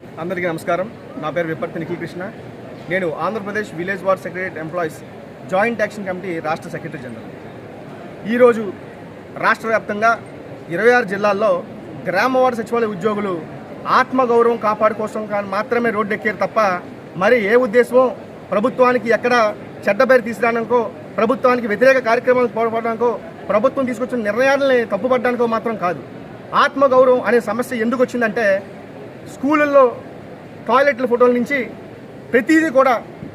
అందరికీ నమస్కారం. నా పేరు విపర్తి నిఖిల్ కృష్ణ నేను Andhra Pradesh village ward secretary employees joint action committee రాష్ట్ర సెక్రటరీ జనరల్. ఈరోజు రాష్ట్ర వ్యాప్తంగా ఇరవై ఆరు జిల్లాల్లో గ్రామ వార్డు సచివాలయ ఉద్యోగులు ఆత్మగౌరవం కాపాడు కోసం కానీ మాత్రమే రోడ్డు ఎక్కారు తప్ప మరి ఏ ఉద్దేశమో ప్రభుత్వానికి ఎక్కడ చెడ్డ పేరు తీసుకురావడానికో ప్రభుత్వానికి వ్యతిరేక కార్యక్రమాలు పోరాడడానికో ప్రభుత్వం తీసుకొచ్చిన నిర్ణయాలని తప్పుపడడానికో మాత్రం కాదు. ఆత్మగౌరవం అనే సమస్య ఎందుకు వచ్చిందంటే స్కూళ్ళల్లో టాయిలెట్ల ఫోటోల నుంచి ప్రతిదీ కూడా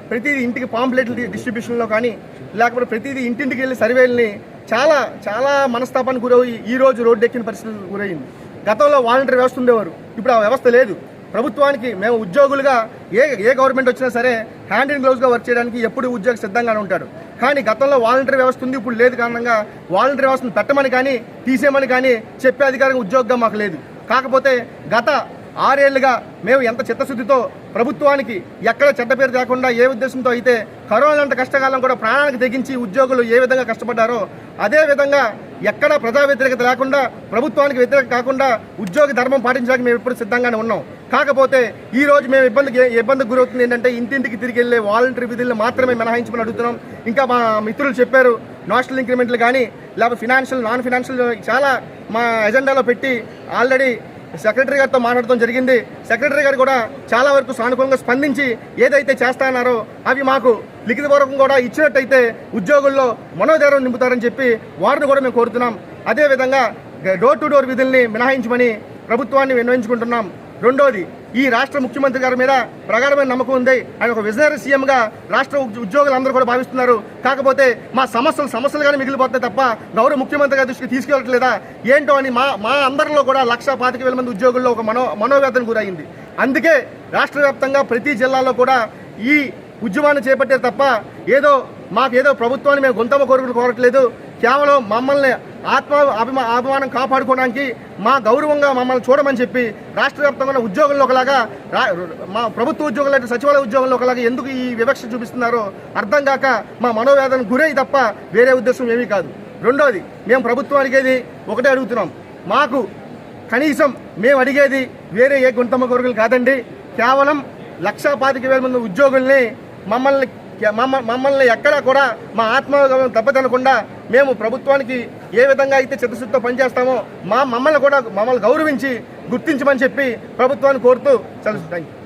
ప్రతిదీ ఇంటికి పాంప్లెట్ల డిస్ట్రిబ్యూషన్లో కానీ లేకపోతే ప్రతిదీ ఇంటింటికి వెళ్ళి సర్వేలని చాలా చాలా మనస్తాపానికి గురయ్యి ఈ రోజు రోడ్డు ఎక్కిన పరిస్థితి గురయ్యింది. గతంలో వాలంటీర్ వ్యవస్థ ఉండేవారు. ఇప్పుడు ఆ వ్యవస్థ లేదు. ప్రభుత్వానికి మేము ఉద్యోగులుగా ఏ ఏ గవర్నమెంట్ వచ్చినా సరే హ్యాండ్ ఇన్ గ్లౌజ్గా వర్క్ చేయడానికి ఎప్పుడు ఉద్యోగి సిద్ధంగానే ఉంటాడు. కానీ గతంలో వాలంటీర్ వ్యవస్థ ఉంది. ఇప్పుడు లేదు కారణంగా వాలంటీర్ వ్యవస్థను పెట్టమని కానీ తీసేయమని కానీ చెప్పే అధికారం ఉద్యోగంగా మాకు లేదు. కాకపోతే గత ఆరేళ్ళుగా మేము ఎంత చిత్తశుద్ధితో ప్రభుత్వానికి ఎక్కడ చెడ్డ పేరు లేకుండా ఏ ఉద్దేశంతో అయితే కరోనా లాంటి కష్టకాలం కూడా ప్రాణానికి తెగించి ఉద్యోగులు ఏ విధంగా కష్టపడ్డారో అదేవిధంగా ఎక్కడ ప్రజా వ్యతిరేకత లేకుండా ప్రభుత్వానికి వ్యతిరేకత కాకుండా ఉద్యోగి ధర్మం పాటించడానికి మేము ఎప్పుడు సిద్ధంగానే ఉన్నాం. కాకపోతే ఈ రోజు మేము ఇబ్బందికి ఇబ్బందికి గురవుతుంది ఏంటంటే ఇంటింటికి తిరిగి వెళ్ళే వాలంటరీ విధులను మాత్రమే మినహాయించమని అడుగుతున్నాం. ఇంకా మా మిత్రులు చెప్పారు నేషనల్ ఇంక్రిమెంట్లు కానీ లేకపోతే ఫినాన్షియల్ నాన్ ఫినాన్షియల్ చాలా మా ఎజెండాలో పెట్టి ఆల్రెడీ సెక్రటరీ గారితో మాట్లాడడం జరిగింది. సెక్రటరీ గారు కూడా చాలా వరకు సానుకూలంగా స్పందించి ఏదైతే చేస్తానారో అవి మాకు లిఖితపూర్వకం కూడా ఇచ్చినట్టయితే ఉద్యోగుల్లో మనోధైర్యం నింపుతారని చెప్పి వారిని కూడా మేము కోరుతున్నాం. అదేవిధంగా డోర్ టు డోర్ విధుల్ని మినహాయించమని ప్రభుత్వాన్ని విన్నవించుకుంటున్నాం. రెండోది ఈ రాష్ట్ర ముఖ్యమంత్రి గారి మీద ప్రగాఢమైన నమ్మకం ఉంది. ఆయన ఒక విజనరీ సీఎంగా రాష్ట్ర ఉద్య- ఉద్యోగులందరూ కూడా భావిస్తున్నారు. కాకపోతే మా సమస్యలు సమస్యలుగానే మిగిలిపోతాయి తప్ప గౌరవ ముఖ్యమంత్రి గారి దృష్టికి తీసుకెళ్ళట్లేదా? ఏంటో అని మా మా అందరిలో కూడా లక్ష పాతిక వేల మంది ఉద్యోగుల్లో ఒక మనో మనోవేదన గురైంది. అందుకే రాష్ట్ర వ్యాప్తంగా ప్రతి జిల్లాలో కూడా ఈ ఉద్యమాన్ని చేపట్టారు తప్ప ఏదో మాకేదో ప్రభుత్వాన్ని మేము గొంతమ్మ కోరికలు కోరట్లేదు. కేవలం మమ్మల్ని ఆత్మ అభిమా అభిమానం కాపాడుకోవడానికి మా గౌరవంగా మమ్మల్ని చూడమని చెప్పి రాష్ట్ర వ్యాప్తంగా ఉద్యోగంలో ఉద్యోగుల్లో ఒకలాగా రా- మా ప్రభుత్వ ఉద్యోగులు అంటే సచివాలయ ఉద్యోగుల్లో ఒకలాగా ఎందుకు ఈ వివక్ష చూపిస్తున్నారో అర్థం కాక మా మనోవేదన గురై తప్ప వేరే ఉద్దేశం ఏమీ కాదు. రెండోది మేము ప్రభుత్వానికి ఏది ఒకటే అడుగుతున్నాం. మాకు కనీసం మేము అడిగేది వేరే ఏ గుంతమ్మ కోరికలు కాదండి. కేవలం లక్షా పాతిక వేల మంది ఉద్యోగుల్ని మమ్మల్ని మమ్మల్ని ఎక్కడా కూడా మా ఆత్మగౌరవం దెబ్బతినకుండా మేము ప్రభుత్వానికి ఏ విధంగా అయితే చిత్తశుద్ధితో పనిచేస్తామో మా మమ్మల్ని కూడా మమ్మల్ని గౌరవించి గుర్తించమని చెప్పి ప్రభుత్వాన్ని కోరుతూ చదువు థ్యాంక్ యూ